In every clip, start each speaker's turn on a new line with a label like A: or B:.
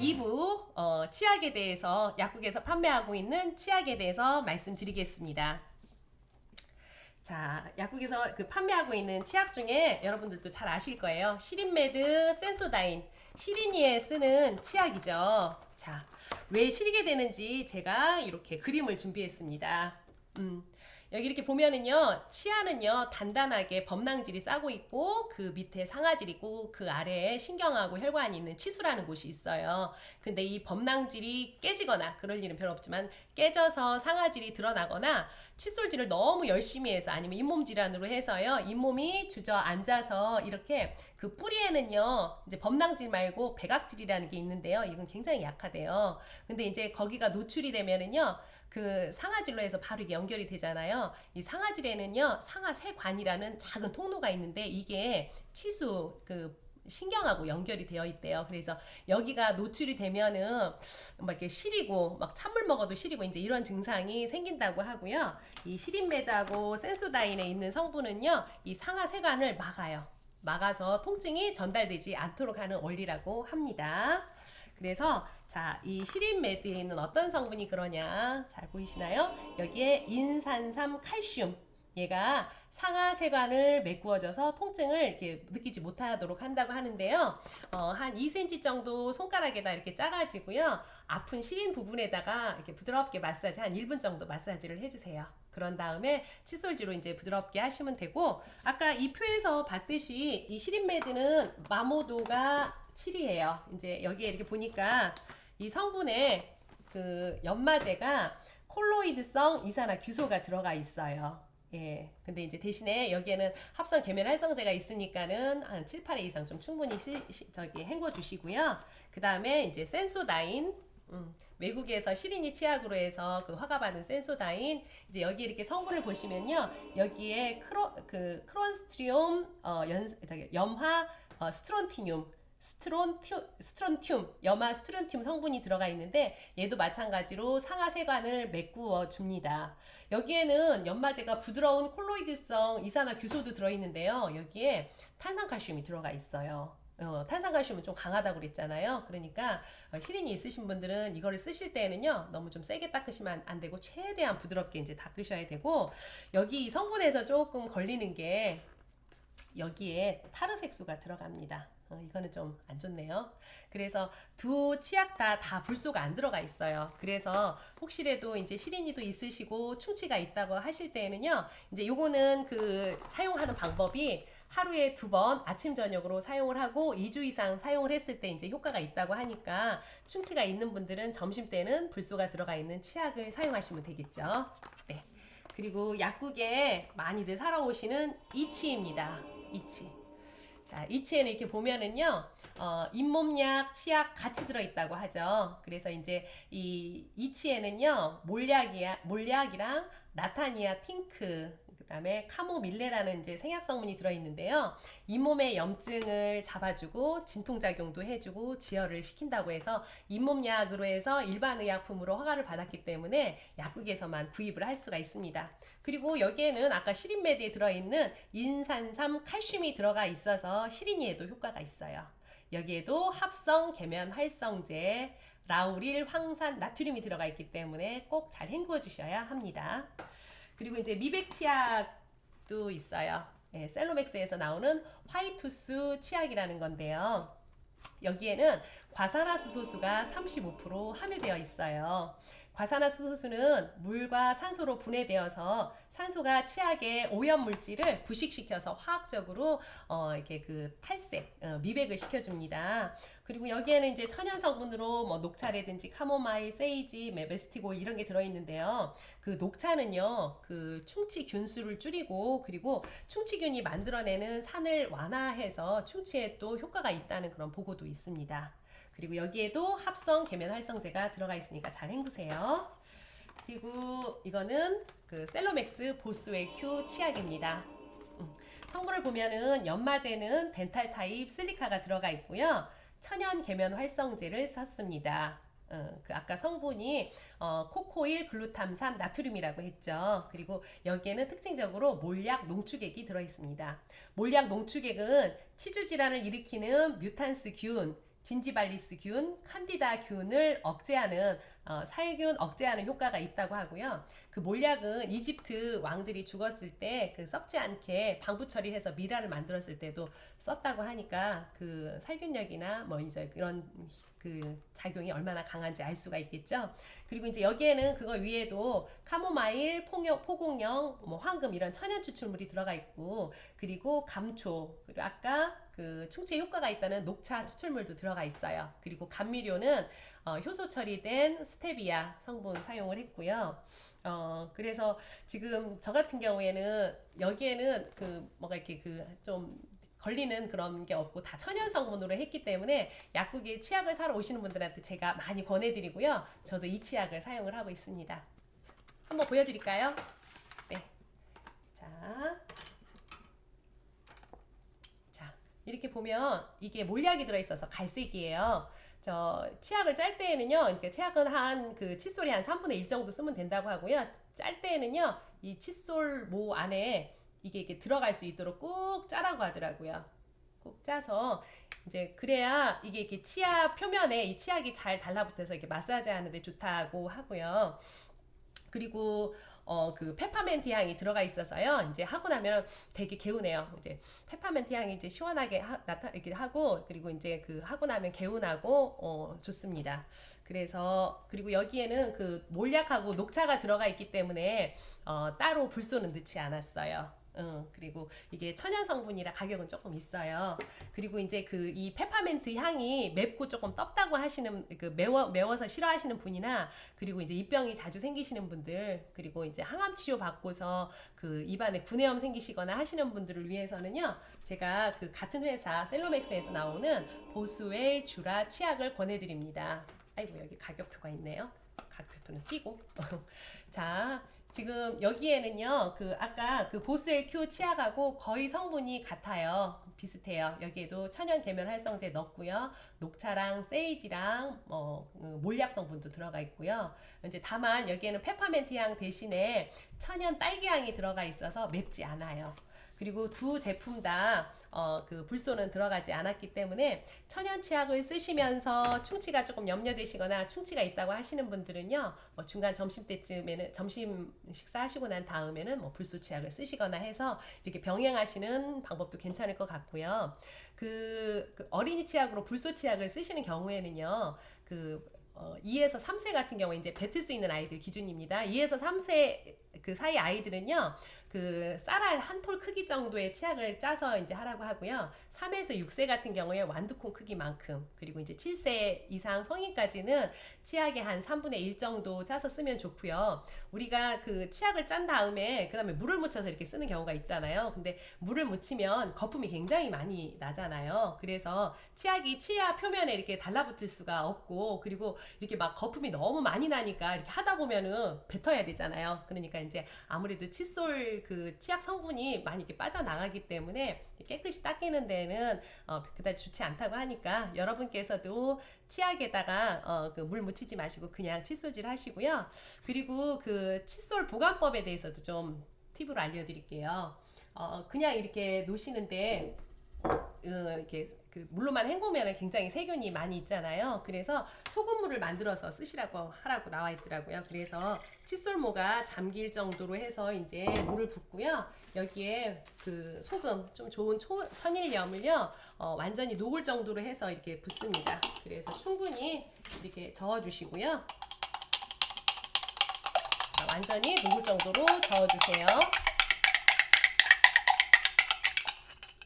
A: 2부 어, 치약에 대해서 약국에서 판매하고 있는 치약에 대해서 말씀드리겠습니다. 자, 약국에서 그 판매하고 있는 치약 중에 여러분들도 잘 아실 거예요. 시린메드, 센소다인, 시린이에 쓰는 치약이죠. 자, 왜 시리게 되는지 제가 이렇게 그림을 준비했습니다. 음, 여기 이렇게 보면은요, 치아는요, 단단하게 범낭질이 싸고 있고, 그 밑에 상아질이 있고, 그 아래에 신경하고 혈관이 있는 치수라는 곳이 있어요. 근데 이 범낭질이 깨지거나, 그럴 일은 별로 없지만, 깨져서 상아질이 드러나거나, 칫솔질을 너무 열심히 해서, 아니면 잇몸 질환으로 해서요, 잇몸이 주저앉아서, 이렇게 그 뿌리에는요, 이제 범낭질 말고 백악질이라는 게 있는데요. 이건 굉장히 약하대요. 근데 이제 거기가 노출이 되면은요, 그 상아질로 해서 바로 이게 연결이 되잖아요. 이 상아질에는요, 상아세관이라는 작은 통로가 있는데 이게 치수 그 신경하고 연결이 되어 있대요. 그래서 여기가 노출이 되면은 막 이렇게 시리고 막 찬물 먹어도 시리고 이제 이런 증상이 생긴다고 하고요. 이 시린메드하고 센소다인에 있는 성분은요, 이 상하 세관을 막아요. 막아서 통증이 전달되지 않도록 하는 원리라고 합니다. 그래서 자, 이 시린메드에 있는 어떤 성분이 그러냐? 잘 보이시나요? 여기에 인산삼 칼슘 얘가 상하세관을 메꾸어져서 통증을 이렇게 느끼지 못하도록 한다고 하는데요. 어, 한 2cm 정도 손가락에다 이렇게 짜가지고요. 아픈 시린 부분에다가 이렇게 부드럽게 마사지 한 1분 정도 마사지를 해주세요. 그런 다음에 칫솔질로 이제 부드럽게 하시면 되고 아까 이 표에서 봤듯이 이 시린메드는 마모도가 7이에요. 이제 여기에 이렇게 보니까 이 성분에 그 연마제가 콜로이드성 이산화 규소가 들어가 있어요. 예. 근데 이제 대신에 여기에는 합성 계면 활성제가 있으니까는 한 7, 8회 이상 좀 충분히 시, 시, 저기 헹궈 주시고요. 그 다음에 이제 센소다인 음, 외국에서 시린이 치약으로 해서 그 허가받은 센소다인 이제 여기 이렇게 성분을 보시면요 여기에 크로 그 크론스트리움 어 연 저기 염화 어, 스트론티늄 스트론튬, 스트론튬, 염화 스트론튬 성분이 들어가 있는데 얘도 마찬가지로 상하세관을 메꾸어 줍니다. 여기에는 연마제가 부드러운 콜로이드성 이산화규소도 들어있는데요. 여기에 탄산칼슘이 들어가 있어요. 어, 탄산칼슘은 좀 강하다고 그랬잖아요. 그러니까 어, 시린이 있으신 분들은 이거를 쓰실 때는요 너무 좀 세게 닦으시면 안 되고 최대한 부드럽게 이제 닦으셔야 되고 여기 성분에서 조금 걸리는 게 여기에 타르색소가 들어갑니다. 어, 이거는 좀 안 좋네요. 그래서 두 치약 다, 다 불소가 안 들어가 있어요. 그래서 혹시라도 이제 시린이도 있으시고 충치가 있다고 하실 때에는요, 이제 요거는 그 사용하는 방법이 하루에 두 번 아침 저녁으로 사용을 하고 2주 이상 사용을 했을 때 이제 효과가 있다고 하니까 충치가 있는 분들은 점심 때는 불소가 들어가 있는 치약을 사용하시면 되겠죠. 네. 그리고 약국에 많이들 사러 오시는 이치입니다. 이치. 자, 이치에는 이렇게 보면은요, 어, 잇몸약, 치약 같이 들어있다고 하죠. 그래서 이제 이 이치에는요, 몰약이야, 몰약이랑 나타니아 팅크, 그 다음에 카모밀레라는 이제 생약 성분이 들어 있는데요. 잇몸의 염증을 잡아주고 진통작용도 해주고 지혈을 시킨다고 해서 잇몸약으로 해서 일반 의약품으로 허가를 받았기 때문에 약국에서만 구입을 할 수가 있습니다. 그리고 여기에는 아까 시린메드에 들어있는 인산삼 칼슘이 들어가 있어서 시린이에도 효과가 있어요. 여기에도 합성 계면 활성제 라우릴 황산 나트륨이 들어가 있기 때문에 꼭 잘 헹구어 주셔야 합니다. 그리고 이제 미백 치약도 있어요. 예, 셀로맥스에서 나오는 화이투스 치약이라는 건데요. 여기에는 과산화수소수가 35% 함유되어 있어요. 과산화수소수는 물과 산소로 분해되어서 산소가 치약의 오염 물질을 부식시켜서 화학적으로 어 이렇게 그 탈색, 어 미백을 시켜줍니다. 그리고 여기에는 이제 천연 성분으로 뭐 녹차라든지 카모마일, 세이지, 메베스티고 이런 게 들어있는데요. 그 녹차는요, 그 충치 균수를 줄이고 그리고 충치균이 만들어내는 산을 완화해서 충치에 또 효과가 있다는 그런 보고도 있습니다. 그리고 여기에도 합성 계면 활성제가 들어가 있으니까 잘 헹구세요. 그리고 이거는 그 셀로맥스 보스웰 큐 치약입니다. 음, 성분을 보면은 연마제는 덴탈 타입 실리카가 들어가 있고요. 천연 계면 활성제를 썼습니다. 어, 그 아까 성분이 어, 코코일 글루탐산 나트륨이라고 했죠. 그리고 여기에는 특징적으로 몰약 농축액이 들어 있습니다. 몰약 농축액은 치주 질환을 일으키는 뮤탄스 균 진지발리스균, 칸디다균을 억제하는 어, 살균 억제하는 효과가 있다고 하고요. 그 몰약은 이집트 왕들이 죽었을 때 그 썩지 않게 방부 처리해서 미라를 만들었을 때도 썼다고 하니까 그 살균력이나 뭐 이제 그런 그 작용이 얼마나 강한지 알 수가 있겠죠. 그리고 이제 여기에는 그거 위에도 카모마일, 포경, 포공령, 뭐 황금 이런 천연 추출물이 들어가 있고 그리고 감초 그리고 아까 그 충치 효과가 있다는 녹차 추출물도 들어가 있어요. 그리고 감미료는 어, 효소 처리된 스테비아 성분 사용을 했고요. 어, 그래서 지금 저 같은 경우에는 여기에는 그 뭐가 이렇게 그좀 걸리는 그런 게 없고 다 천연 성분으로 했기 때문에 약국에 치약을 사러 오시는 분들한테 제가 많이 권해드리고요. 저도 이 치약을 사용을 하고 있습니다. 한번 보여드릴까요? 네. 자. 자, 이렇게 보면 이게 몰약이 들어있어서 갈색이에요. 저 치약을 짤 때에는요, 그러니까 치약은 한 그 칫솔이 한 3분의 1 정도 쓰면 된다고 하고요. 짤 때에는요, 이 칫솔 모 안에 이게 이렇게 들어갈 수 있도록 꾹 짜라고 하더라고요. 꾹 짜서 이제 그래야 이게 이렇게 치아 표면에 이 치약이 잘 달라붙어서 이렇게 마사지 하는데 좋다고 하고요. 그리고 어 그 페퍼멘트 향이 들어가 있어서요. 이제 하고 나면 되게 개운해요. 이제 페퍼멘트 향이 이제 시원하게 하, 나타 이렇게 하고 그리고 이제 그 하고 나면 개운하고 어 좋습니다. 그래서 그리고 여기에는 그 몰약하고 녹차가 들어가 있기 때문에 어 따로 불소는 넣지 않았어요. 어, 그리고 이게 천연 성분이라 가격은 조금 있어요. 그리고 이제 그 이 페퍼멘트 향이 맵고 조금 떴다고 하시는 그 매워 매워서 싫어하시는 분이나 그리고 이제 입병이 자주 생기시는 분들 그리고 이제 항암 치료 받고서 그 입안에 구내염 생기시거나 하시는 분들을 위해서는요. 제가 그 같은 회사 셀로맥스에서 나오는 보스웰 주라 치약을 권해 드립니다. 아이고 여기 가격표가 있네요. 가격표는 띄고. 자, 지금 여기에는요, 그 아까 그 보스웰 큐 치약하고 거의 성분이 같아요. 비슷해요. 여기에도 천연 계면 활성제 넣고요. 녹차랑 세이지랑 뭐 음, 몰약 성분도 들어가 있고요. 이제 다만 여기에는 페퍼멘트 향 대신에 천연 딸기 향이 들어가 있어서 맵지 않아요. 그리고 두 제품 다 어, 그 불소는 들어가지 않았기 때문에 천연 치약을 쓰시면서 충치가 조금 염려되시거나 충치가 있다고 하시는 분들은요, 뭐 중간 점심 때쯤에는 점심 식사하시고 난 다음에는 뭐 불소 치약을 쓰시거나 해서 이렇게 병행하시는 방법도 괜찮을 것 같고요. 그, 그 어린이 치약으로 불소 치약을 쓰시는 경우에는요, 그 어, 2에서 3세 같은 경우에 이제 뱉을 수 있는 아이들 기준입니다. 2에서 3세 그 사이 아이들은요, 그 쌀알 한 톨 크기 정도의 치약을 짜서 이제 하라고 하고요. 3에서 6세 같은 경우에 완두콩 크기만큼, 그리고 이제 7세 이상 성인까지는 치약의 한 3분의 1 정도 짜서 쓰면 좋고요. 우리가 그 치약을 짠 다음에 그다음에 물을 묻혀서 이렇게 쓰는 경우가 있잖아요. 근데 물을 묻히면 거품이 굉장히 많이 나잖아요. 그래서 치약이 치아 표면에 이렇게 달라붙을 수가 없고 그리고 이렇게 막 거품이 너무 많이 나니까 이렇게 하다 보면은 뱉어야 되잖아요. 그러니까 이제 아무래도 칫솔 그 치약 성분이 많이 이렇게 빠져나가기 때문에 깨끗이 닦이는 데는 어, 그다지 좋지 않다고 하니까 여러분께서도 치약에다가 어, 그 물 묻히지 마시고 그냥 칫솔질 하시고요. 그리고 그 칫솔 보관법에 대해서도 좀 팁으로 알려드릴게요. 어, 그냥 이렇게 놓으시는데 어, 이렇게 그 물로만 헹구면 굉장히 세균이 많이 있잖아요. 그래서 소금물을 만들어서 쓰시라고 하라고 나와 있더라고요. 그래서 칫솔모가 잠길 정도로 해서 이제 물을 붓고요. 여기에 그 소금 좀 좋은 초, 천일염을요 어, 완전히 녹을 정도로 해서 이렇게 붓습니다. 그래서 충분히 이렇게 저어 주시고요. 자, 완전히 녹을 정도로 저어 주세요.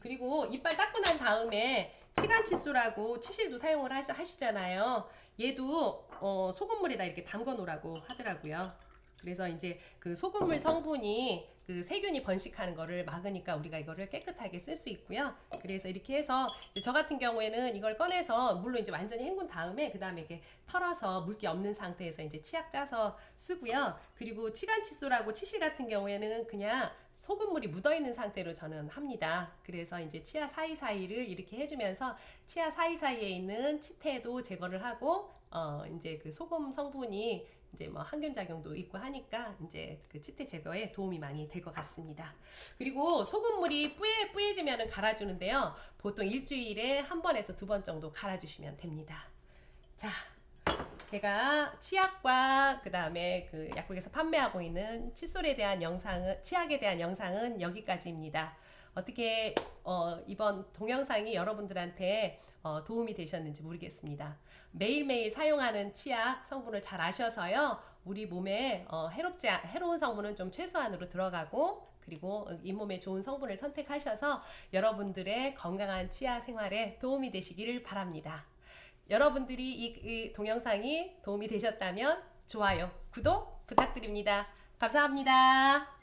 A: 그리고 이빨 닦고 난 다음에 치간 칫솔하고 치실도 사용을 하시, 하시 잖아요. 얘도 어, 소금물에다 이렇게 담궈 놓으라고 하더라고요. 그래서 이제 그 소금물 성분이 그 세균이 번식하는 거를 막으니까 우리가 이거를 깨끗하게 쓸 수 있고요. 그래서 이렇게 해서 저 같은 경우에는 이걸 꺼내서 물로 이제 완전히 헹군 다음에 그 다음에 이렇게 털어서 물기 없는 상태에서 이제 치약 짜서 쓰고요. 그리고 치간 칫솔하고 치실 같은 경우에는 그냥 소금물이 묻어 있는 상태로 저는 합니다. 그래서 이제 치아 사이사이를 이렇게 해주면서 치아 사이사이에 있는 치태도 제거를 하고 어 이제 그 소금 성분이 이제 뭐 항균 작용도 있고 하니까 이제 그 치태 제거에 도움이 많이 될 것 같습니다. 그리고 소금물이 뿌예 뿌얘지면은 갈아주는데요. 보통 일주일에 한 번에서 두 번 정도 갈아주시면 됩니다. 자, 제가 치약과 그 다음에 그 약국에서 판매하고 있는 칫솔에 대한 영상은 치약에 대한 영상은 여기까지입니다. 어떻게 어, 이번 동영상이 여러분들한테 어, 도움이 되셨는지 모르겠습니다. 매일매일 사용하는 치약 성분을 잘 아셔서요. 우리 몸에 어, 해롭지 않- 해로운 성분은 좀 최소한으로 들어가고 그리고 잇몸에 좋은 성분을 선택하셔서 여러분들의 건강한 치아 생활에 도움이 되시기를 바랍니다. 여러분들이 이, 이 동영상이 도움이 되셨다면 좋아요, 구독 부탁드립니다. 감사합니다.